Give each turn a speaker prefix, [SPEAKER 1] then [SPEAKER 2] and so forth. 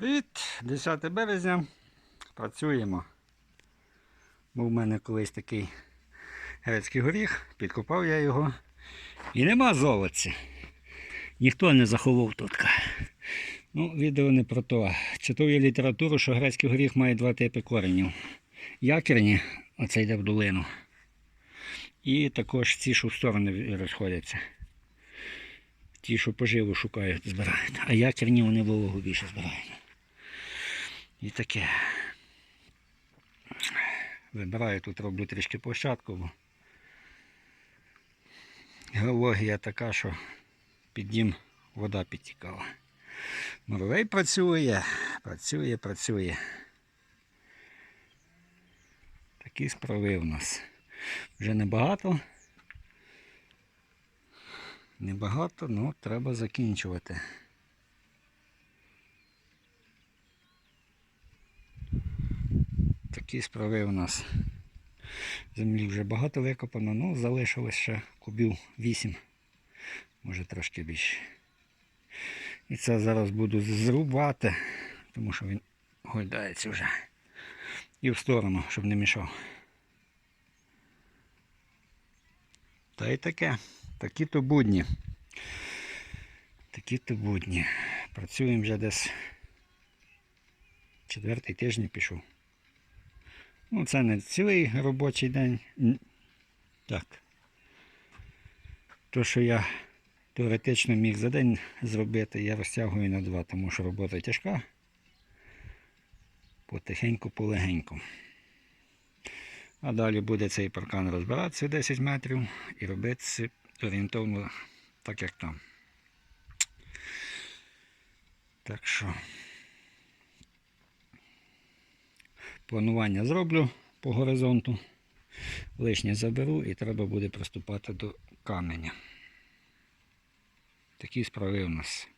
[SPEAKER 1] Привіт, 10 березня. Працюємо. Був у мене колись такий грецький горіх, підкопав я його. І нема золоця. Ніхто не заховав тут. Ну, відео не про то. Читав я літературу, що грецький горіх має два типи коренів. Якірні, оце йде в долину. І також ці, що в сторони розходяться. Ті, що поживу шукають, збирають. А якірні вони вологу більше збирають. І таке. Вибираю, тут роблю трішки площадку, бо геологія така, що під дім вода підтікала. Моровей працює, працює, працює. Такі справи в нас. Вже небагато. Небагато, але треба закінчувати. Такі справи у нас. Землі вже багато викопано, ну залишилось ще кубів 8, може трошки більше. І це зараз буду зрубати, тому що він гойдається вже. І в сторону, щоб не мішав. Та й таке. Такі то будні. Такі то будні. Працюємо вже десь четвертий тиждень пішов. Ну, це не цілий робочий день. Так. То, що я теоретично міг за день зробити, я розтягую на два, тому що робота тяжка. Потихеньку, полегеньку. А далі буде цей паркан розбиратися 10 метрів і робитися орієнтовно так, як там. Так що планування зроблю по горизонту. Лишнє заберу і треба буде приступати до каменя. Такі справи у нас.